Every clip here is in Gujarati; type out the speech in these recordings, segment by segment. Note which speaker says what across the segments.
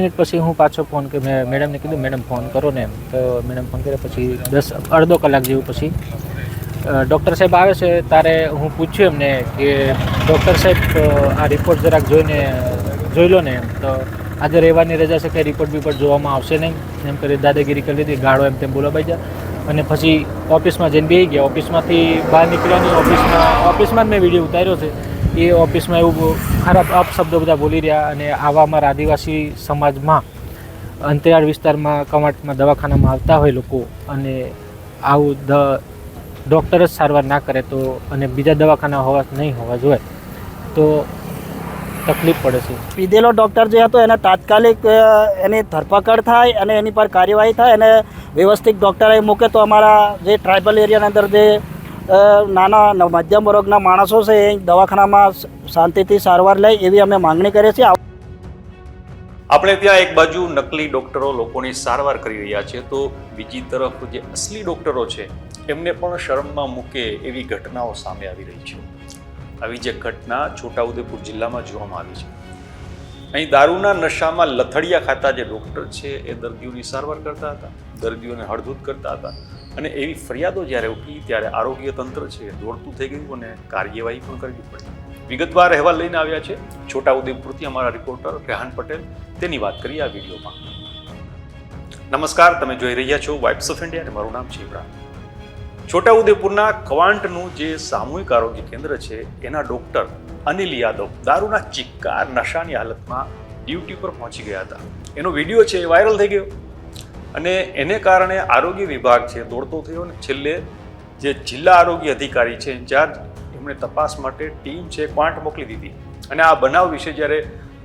Speaker 1: મિનિટ પછી હું પાછો ફોન કે મેં મેડમને કીધું, મેડમ, ફોન કરો ને એમ. તો મેડમ ફોન કર્યા પછી દસ, અડધો કલાક જેવું પછી ડૉક્ટર સાહેબ આવે છે ત્યારે હું પૂછ્યું એમને કે ડૉક્ટર સાહેબ આ રિપોર્ટ જરાક જોઈને, જોઈ લો ને એમ. તો આજે રહેવાની રજા છે કે રિપોર્ટ બિપોર્ટ જોવામાં આવશે નહીં? એમ કરી દાદાગીરી કરી લીધી, ગાળો એમ તેમ બોલાવાઈ જાય અને પછી ઓફિસમાં જઈને બેસી ગયા. ઓફિસમાંથી બહાર નીકળ્યાની ઓફિસમાં ઓફિસમાં જ મેં વીડિયો ઉતાર્યો છે. એ ઓફિસમાં એવું ખરાબ અપશબ્દો બધા બોલી રહ્યા અને આવા અમારા આદિવાસી સમાજમાં અંતરિયાળ વિસ્તારમાં કવાંટમાં દવાખાનામાં આવતા હોય લોકો અને આવું દ ડૉક્ટર જ સારવાર ના કરે તો અને બીજા દવાખાના હોવા નહીં હોવા જોઈએ, તો તકલીફ પડે છે.
Speaker 2: પીધેલો ડૉક્ટર જે હતો એને તાત્કાલિક એની ધરપકડ થાય અને એની પર કાર્યવાહી થાય અને વ્યવસ્થિત ડૉક્ટરે મૂકે તો અમારા જે ટ્રાઇબલ એરિયાની અંદર જે નાના મધ્યમ વર્ગના માણસો છે એ દવાખાનામાં શાંતિથી સારવાર લે એવી અમે માંગણી કરીએ છીએ.
Speaker 3: આપણે ત્યાં એક બાજુ નકલી ડોક્ટરો લોકોની સારવાર કરી રહ્યા છે, તો બીજી તરફ જે અસલી ડોક્ટરો છે, એમને પણ શરમમાં મૂકે એવી ઘટનાઓ સામે આવી રહી છે. આવી જે ઘટના છોટાઉદેપુર જિલ્લામાં જોવામાં આવી છે. અહીં દારૂના નશામાં લથડિયા ખાતા જે ડોક્ટર છે, એ દર્દીઓની સારવાર કરતા હતા, દર્દીઓને હળધૂત કરતા હતા. અને એવી ફરિયાદો જ્યારે ઉઠી ત્યારે આરોગ્ય તંત્ર છે દોડતું થઈ ગયું અને કાર્યવાહી પણ કરવી પડી. વિગતવાર અહેવાલ લઈને આવ્યા છે. છોટાઉદેપુરથી અમારા રિપોર્ટર રેહાન પટેલ તેની વાત કરીએ આ વિડીયોમાં. નમસ્કાર, તમે જોઈ રહ્યા છો વાઇબ્સ ઓફ ઇન્ડિયા અને મારું નામ છે ઇમરાન. છોટાઉદેપુરના કવાંટનું જે સામૂહિક આરોગ્ય કેન્દ્ર છે, એના ડોક્ટર અનિલ યાદવ દારૂના ચિક્કાર, નશાની હાલતમાં ડ્યુટી પર પહોંચી ગયા હતા. એનો વીડિયો છે એ વાયરલ થઈ ગયો. અને એને કારણે આરોગ્ય વિભાગ છે દોડતો થયો અને છેલ્લે જે જિલ્લા આરોગ્ય અધિકારી છે ઇન્ચાર્જ એમણે તપાસ માટે ટીમ છે ક્વાંટ મોકલી દીધી. અને આ બનાવ વિશે જ્યારે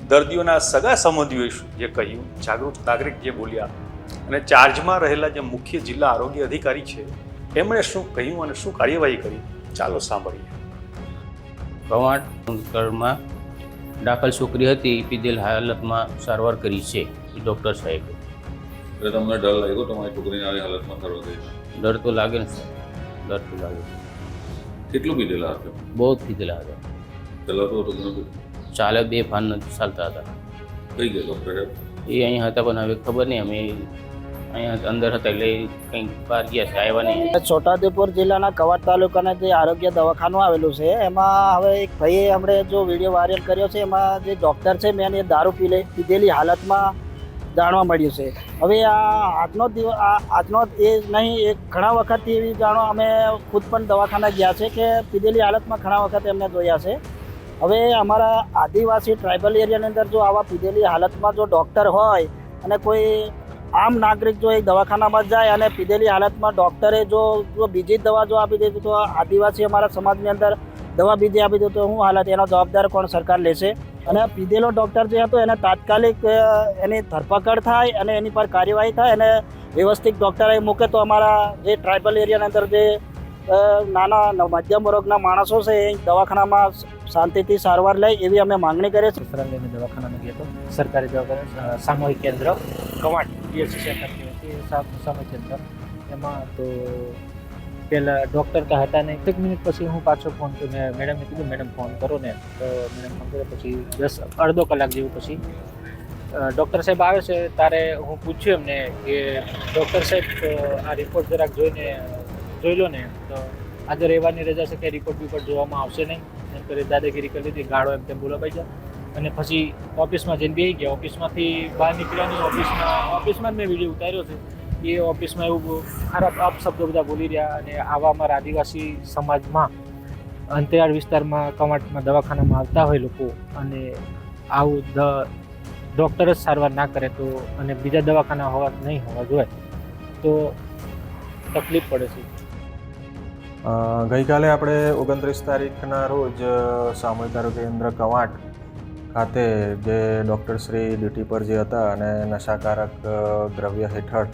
Speaker 3: દર્દીઓના સગા સંબંધીઓએ જે કહ્યું, જાગૃત નાગરિક જે બોલ્યા અને ચાર્જમાં રહેલા જે મુખ્ય જિલ્લા આરોગ્ય અધિકારી છે, એમણે શું કહ્યું અને શું કાર્યવાહી કરી? ચાલો સાંભળીએ.
Speaker 4: કવાંટમાં દાખલ છોકરી હતી પીધેલ હાલતમાં સારવાર કરી છે, ડૉક્ટર સાહેબે.
Speaker 5: એટલે તમને ડર લાગ્યો તમારી છોકરીને આવી હાલતમાં સારવાર થઈ
Speaker 4: ડર તો લાગે ને સર ડર તો લાગે.
Speaker 5: કેટલું પીધેલા હતા
Speaker 4: બહુ જ પીધેલા હતા.
Speaker 5: પહેલાં તો હતું ઘણું
Speaker 4: ચાલે બે ભાન નથી ચાલતા હતા.
Speaker 5: કઈ ગયા ડૉક્ટર
Speaker 4: એ અહીં હતા પણ હવે ખબર નહીં. અમે અહીંયા અંદર હતા એટલે કંઈક બહાર ગયા છે આવ્યા નહીં.
Speaker 2: છોટાઉદેપુર જિલ્લાના કવાડ તાલુકાના જે આરોગ્ય દવાખાનું આવેલું છે એમાં હવે એક ભાઈએ હમણે જો વીડિયો વાયરલ કર્યો છે એમાં જે ડૉક્ટર છે મેં એ દારૂ પી લે પીધેલી હાલતમાં જાણવા મળ્યું છે. હવે આ આજનો દિવસ આજનો એ નહીં એક ઘણા વખતથી એવી જાણો અમે ખુદ પણ દવાખાના ગયા છે કે પીધેલી હાલતમાં ઘણા વખત એમને જોયા છે. હવે અમારા આદિવાસી ટ્રાઇબલ એરિયાની અંદર જો આવા પીધેલી હાલતમાં જો ડૉક્ટર હોય અને કોઈ આમ નાગરિક જો એ દવાખાનામાં જાય અને પીધેલી હાલતમાં ડૉક્ટરે જો જો બીજી દવા જો આપી દીધી તો આદિવાસી અમારા સમાજની અંદર દવા બીજી આપી દીધું તો શું હાલત? એનો જવાબદાર કોણ સરકાર લેશે? અને પીધેલો ડૉક્ટર જે હતો, એને તાત્કાલિક એની ધરપકડ થાય અને એની પર કાર્યવાહી થાય અને વ્યવસ્થિત ડૉક્ટરે મૂકે તો અમારા જે ટ્રાઇબલ એરિયાની અંદર જે નાના મધ્યમ વર્ગના માણસો છે, એ દવાખાનામાં શાંતિથી સારવાર લે એવી અમે માંગણી કરીએ છીએ.
Speaker 1: લઈને દવાખાનામાં સરકારી સામૂહિક કેન્દ્ર, કવાટ, પીએચસી સેન્ટર કહેવાય તે સા- સામૂહિક કેન્દ્ર, એમાં તો પહેલાં ડૉક્ટર તો હતા નહીં. એક મિનિટ પછી હું પાછો ફોન કર્યો. મેં મેડમને કીધું મેડમ ફોન કરો ને. તો મેડમ ફોન કર્યો. પછી દસ, અડધો કલાક જેવું પછી ડૉક્ટર સાહેબ આવે છે. ત્યારે હું પૂછ્યું એમને કે ડૉક્ટર સાહેબ આ રિપોર્ટ જરાક જોઈને, જોઈ લો ને. તો આજે રહેવાની રજા છે કે રિપોર્ટ બિપોર્ટ જોવામાં આવશે નહીં? એમ કરી દાદાગીરી કરી લીધી, ગાળો એમ તેમ બોલાવાઈ જાય અને પછી ઓફિસમાં જઈને બેસી ગયા. ઓફિસમાંથી બહાર નીકળ્યાની ઓફિસમાં ઓફિસમાં જ મેં વીડિયો ઉતાર્યો છે. એ ઓફિસમાં એવું ખરાબ અપશબ્દો બધા બોલી રહ્યા અને આવા અમારા આદિવાસી સમાજમાં અંતરિયાળ વિસ્તારમાં કવાંટમાં દવાખાનામાં આવતા હોય લોકો અને આવું ડૉક્ટર જ સારવાર ના કરે તો અને બીજા દવાખાના હોવા નહીં હોવા જોઈએ, તો તકલીફ પડે છે.
Speaker 6: ગઈકાલે આપણે ઓગણત્રીસ તારીખના રોજ સામૂહિક આરોગ્ય કેન્દ્ર કવાંટ ખાતે જે ડૉક્ટર શ્રી ડ્યુટી પર જે હતા અને નશાકારક દ્રવ્ય હેઠળ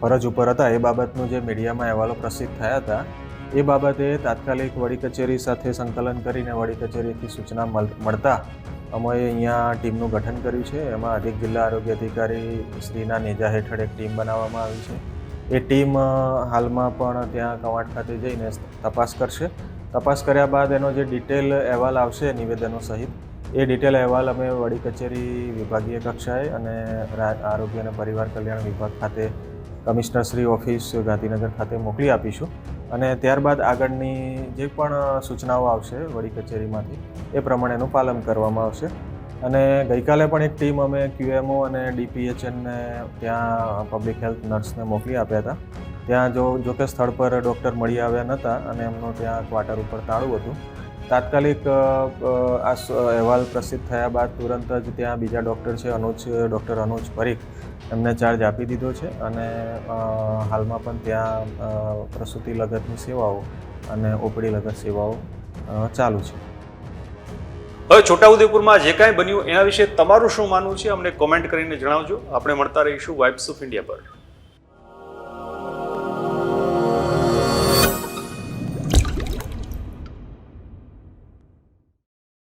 Speaker 6: ફરજ ઉપર હતા. એ બાબતનું જે મીડિયામાં અહેવાલો પ્રસિદ્ધ થયા હતા, એ બાબતે તાત્કાલિક વડી કચેરી સાથે સંકલન કરીને વડી કચેરીથી સૂચના મળ- મળતા અમે અહીંયા ટીમનું ગઠન કર્યું છે. એમાં અધિક જિલ્લા આરોગ્ય અધિકારી શ્રીના નેજા હેઠળ એક ટીમ બનાવવામાં આવી છે. એ ટીમ હાલમાં પણ ત્યાં કવાંટ ખાતે જઈને તપાસ કરશે. તપાસ કર્યા બાદ એનો જે ડિટેલ અહેવાલ આવશે નિવેદનો સહિત, એ ડિટેલ અહેવાલ અમે વડી કચેરી વિભાગીય કક્ષાએ અને આરોગ્ય અને પરિવાર કલ્યાણ વિભાગ ખાતે કમિશનર શ્રી ઓફિસ ગાંધીનગર ખાતે મોકલી આપીશું. અને ત્યારબાદ આગળની જે પણ સૂચનાઓ આવશે વડી કચેરીમાંથી, એ પ્રમાણેનું પાલન કરવામાં આવશે. અને ગઈકાલે પણ એક ટીમ અમે ક્યુએમઓ અને ડીપીએચએનને ત્યાં પબ્લિક હેલ્થ નર્સને મોકલી આપ્યા હતા. ત્યાં જો જો કે સ્થળ પર ડૉક્ટર મળી આવ્યા નહોતા અને એમનું ત્યાં ક્વાર્ટર ઉપર તાળું હતું. તાત્કાલિક આ અહેવાલ પ્રસિદ્ધ થયા બાદ તુરંત જ ત્યાં બીજા ડૉક્ટર છે, અનુજ, ડૉક્ટર અનુજ પરીખ એમને ચાર્જ આપી દીધો છે અને હાલમાં પણ ત્યાં પ્રસૂતિ લગતની સેવાઓ અને ઓપડી લગત સેવાઓ ચાલુ છે.
Speaker 3: હવે છોટાઉદેપુરમાં જે કાંઈ બન્યું એના વિશે તમારું શું માનવું છે? અમને કોમેન્ટ કરીને જણાવજો. આપણે મળતા રહીશું વાઇબ્સ ઓફ ઇન્ડિયા પર.